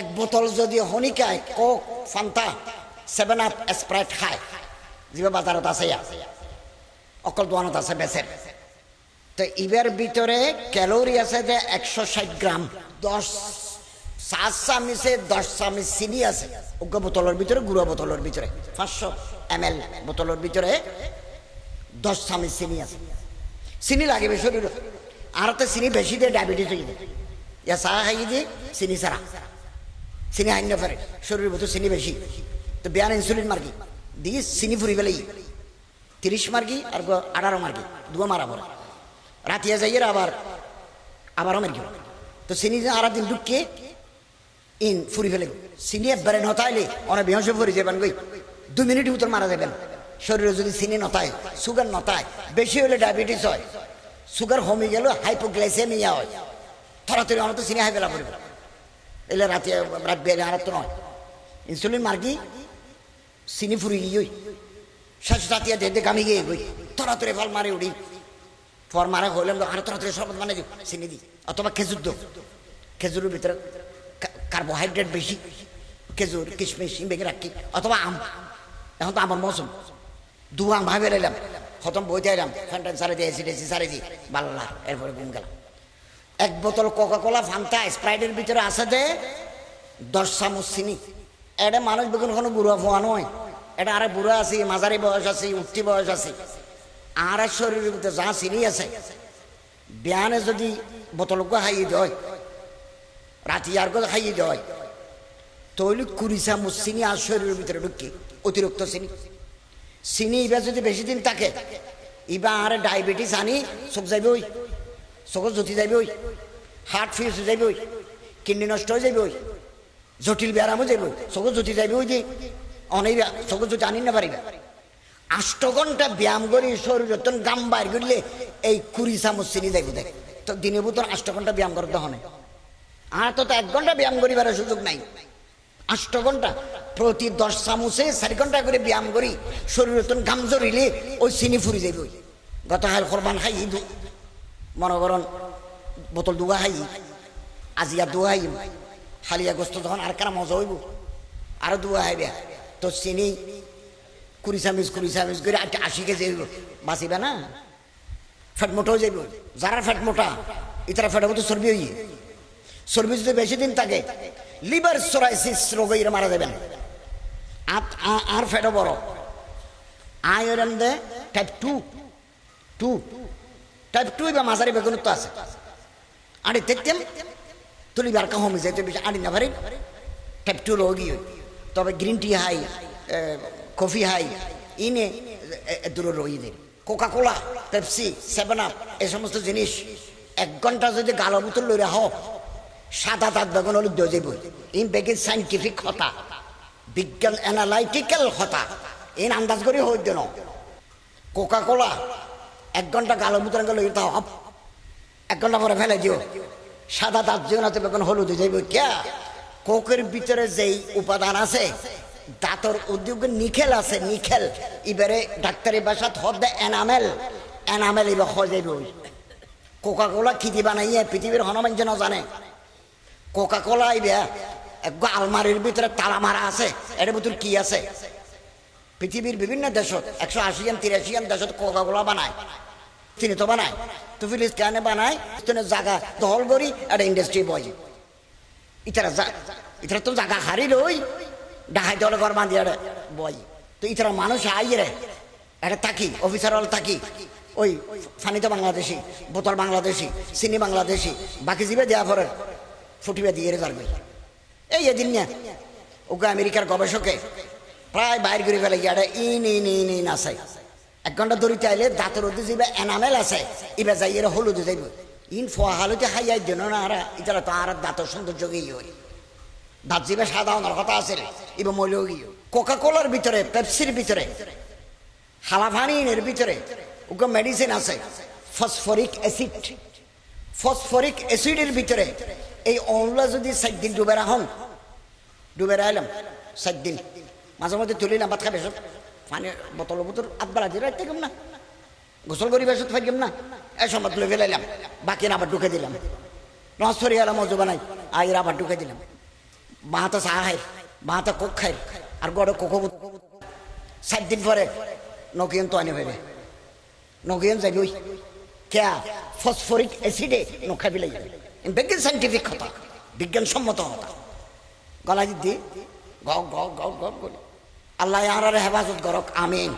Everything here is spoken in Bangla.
এক বোতল যদি হনিকায় Coke, Fanta seven up Sprite খায় যিবা বাজারত আছে। অকল দোকানত আছে বেচের তো ইবের ভিতরে ক্যালোরি আছে যে একশো ষাট গ্রাম দশ সাত চামিচে, দশ চামিচ চিনি আছে। উগ্র বোতলের ভিতরে গুঁড়ো বোতলের ভিতরে পাঁচশো এম এল বোতলের ভিতরে দশ চামিচ চিনি আছে। চিনি লাগবে শরীর আর তো চিনি বেশি দিয়ে ডায়াবেটিস হয়ে যায়। ইয়া চাহ খাই দিয়ে, চিনি ছাড়া চিনি আইন না পারে শরীরের ভিতরে চিনি বেশি। তো বেয়ান ইনসুলিন মার্কি দিয়ে চিনি ফুরি পেলেই তিরিশ মার্কি আর আঠারো মার্কি দুয়া মারা পড়ে। রাতিয়া যাইয়ের আবার, আবারও মার্কি তো চিনি আর দিন ঢুকে ইন ফুরি ফেলে চিনি একবারে নতাইলে অনেক বেহস ফুরি যাবেন গই। দু মিনিট ভিতর মারা যাবেন শরীরে যদি চিনি নতায়, সুগার নতায়, বেশি হলে ডায়াবেটিস হয়। সুগার কমে গেল, হাইপোগ্লাইসেমিয়া হয়। থরাতরি অনেক চিনি হাই ফেলা পড়বে। এলে রাতে রাত বেড়ে আর তো নয় ইনসুলিন মার্কি চিনি ফুরি গিয়ে শেষ রাতিয়া দেদে গামি গিয়ে গই তরাতরে ফল মারে উড়ি ফল মারা হইলাম আর তরাতরে শরবত মানে চিনি দি অথবা খেজুর দো খেজুরের ভিতরে কার্বোহাইড্রেট বেশি খেজুর কিশমিশ বেগে রাখি অথবা আম এখন তো আমার মৌসুম দু আম ভাবে এলাম খতম বইতে এলাম ফ্যান্টান সারে দিয়ে এসি টেসি সারে দিই বাল্লা এরপরে ঘুম গেলাম এক বোতল কোকা কোলা ফান্তা, স্প্রাইটের ভিতরে আছে যে দশ চামচ চিনি। এটা মানুষ বেগুন কোনো বুড়া ফোয়া নয়। এটা আরে বুড়া আছে মাঝারি বয়স আছে, উঠতি বয়স আছে। আর শরীরের ভিতরে যা চিনি আছে, বিয়ানে যদি বোতলকে খাইয়ে দেয় রাতি আর করে খাইয়ে দেয় তৈলি কুড়ি চামচ চিনি আর শরীরের ভিতরে ঢুকি অতিরিক্ত চিনি। চিনি এবার যদি বেশি দিন থাকে এবার আর ডায়াবেটিস আনি চোখ যাবে ওই চোখত জ্যোতি যাবে ওই হার্ট ফিউজ যাবে ওই কিডনি নষ্ট হয়ে যাবে ওই জটিল ব্যায়ামও যাবে ওই চোখত জ্যোতি যাবে ওই যে। অনেক চোখত জ্যোতি আনি না পারিবে আষ্ট ঘণ্টা ব্যায়াম করি শরীর যতন গাম বাইর করলে এই কুড়ি চামচ চিনি যাইব দেখ। তো দিনের ভিতর আষ্ট ঘণ্টা ব্যায়াম করতে হয় আর তো এক ঘণ্টা ব্যায়াম করিবার সুযোগ নাই। আষ্ট ঘণ্টা প্রতি দশ চামচে চারি ঘণ্টা করে ব্যায়াম করি শরীর যতন ঘাম জড়িলে ওই চিনি ফুরি যাইব গত হাল কোরবান খাই মনে করন বোতল দুগা হাই আজি আর দুগা খাইম হালিয়া গোস্ত যখন আর কারা মজা হইব? আরও দুগা খাইবে তো চিনি, কুড়ি চামিচ কুড়ি চামিচ করে আটটা আশি কেজি হইব। বাঁচিবে না? ফ্যাট মোটাও যাইব। যারা ফ্যাট মোটা, ইতারা ফ্যাটের মতো চর্বি হইয়ে। চর্বি যদি বেশি দিন থাকে, লিভার সোরাইসিস রোগ এরা মারা যাবেন। আর ফ্যাটও বড়। এরম দে type two two. Type two বা মাঝারি বেগুনত্ব আছে। আড়ি দেখতেম তুলি বার কা হমি যাইতে বেশি আড়ি না পারি টাইপ টু রোগী তবে green tea high coffee high, ইনে দূর রোগীদের Coca Cola Pepsi seven up এই সমস্ত জিনিস এক ঘণ্টা যদি গালো বোতল লইরা হোক সাদা দাঁত বেগুন হলে দিয়ে যাইব। ইন বেগিন সাইন্টিফিক হতা। বিজ্ঞান অ্যানালাইটিক্যাল হতা। ইন আন্দাজ করে হই দেন কোকা কোলা এক ঘণ্টা গালো বোতল গেল এটা হপ এক ঘণ্টা পরে ফেলে দিও। সাদা দাঁত যেও না তো বেগুন হলুদ যাইব ক্যা কোকের ভিতরে যেই উপাদান আছে, দাঁতর উদ্যোগে নিখেল আছে, নিখেল। এবারে ডাক্তারি ভাষাত হদ এনামেল। এনামেল এবার হয়ে যাইব। কোকা কোলা খিদি বানাইয়ে পৃথিবীর হনুমান যেন জানে। কোকা কোলা এক আলমারির ভিতরে তালা মারা আছে। এর ভিতর কি আছে? পৃথিবীর বিভিন্ন দেশত, একশো আশিয়ান তিরাশিয়ান দেশত কোকা কোলা বানায়। তিনি তো বানায়। তো কেন বানায় জায়গা দখল করি, একটা ইন্ডাস্ট্রি বয়। ইতারা ইতারা তো জায়গা হারিল ওই ডাহাই দলে ঘর বাঁধিয়ে বয়। তো ইতারা মানুষ আই রে এটা থাকি অফিসার হল থাকি। ওই ফানিতে বাংলাদেশি, বোতল বাংলাদেশি, চিনি বাংলাদেশি, বাকি জিবে দেওয়া পরে ফুটিবে দিয়ে যাবে এই এদিন নিয়ে, ওকে আমেরিকার গবেষকে প্রায় বাইর করে ফেলে গিয়ে ইন ইন ইন ইন আছে এক ঘণ্টা দড়িতে আইলে দাঁতের অধ্যে যাবে এনামেল আছে ইবে যাই এরা হলুদে যাইব। ইন ফোয়া হালুতে হাইয়াই দেন না আর ইতারা তো আর দাঁতের সৌন্দর্য গিয়ে হয় দাঁত জিবে সাদা হওয়ার কথা আছে ইবে মইলেও গিয়ে কোকা কোলার ভিতরে পেপসির ভিতরে হালাফানিনের ভিতরে, ওকে মেডিসিন আছে ফসফরিক অ্যাসিড ফসফরিক অ্যাসিডের ভিতরে, এই অম্ল যদি সাত দিন ডুবে রাখুন, ডুবে রাখলাম সাত দিন মাঝে মধ্যে তুলিলাম ভাত খাবে পানি বোতল বোতল আধবেলা দিয়ে রাখতে গেম না। গোসল করি বেসত ফাইলাম না। এই সময় তুলে ফেলাইলাম বাকি আবার ঢুকে দিলাম। নসরি এলাম মজু বানাই। আয়ের আবার ঢুকে দিলাম। বাহাতে চা খাই বাহাতে কোক খাই আর গড়ে কোকো সাত দিন পরে নকিয়ন তো আনি ভাইবে নকিয়ন যাবি ওই। কেয়া ফসফরিক অ্যাসিডে নখা বিলাই যাবে। বিজ্ঞান সাইন্টিফিক কথা। বিজ্ঞানসম্মত কথা। গলা দি গ গ গ গ করে আল্লাহ আর হেফাজত করক আমিন।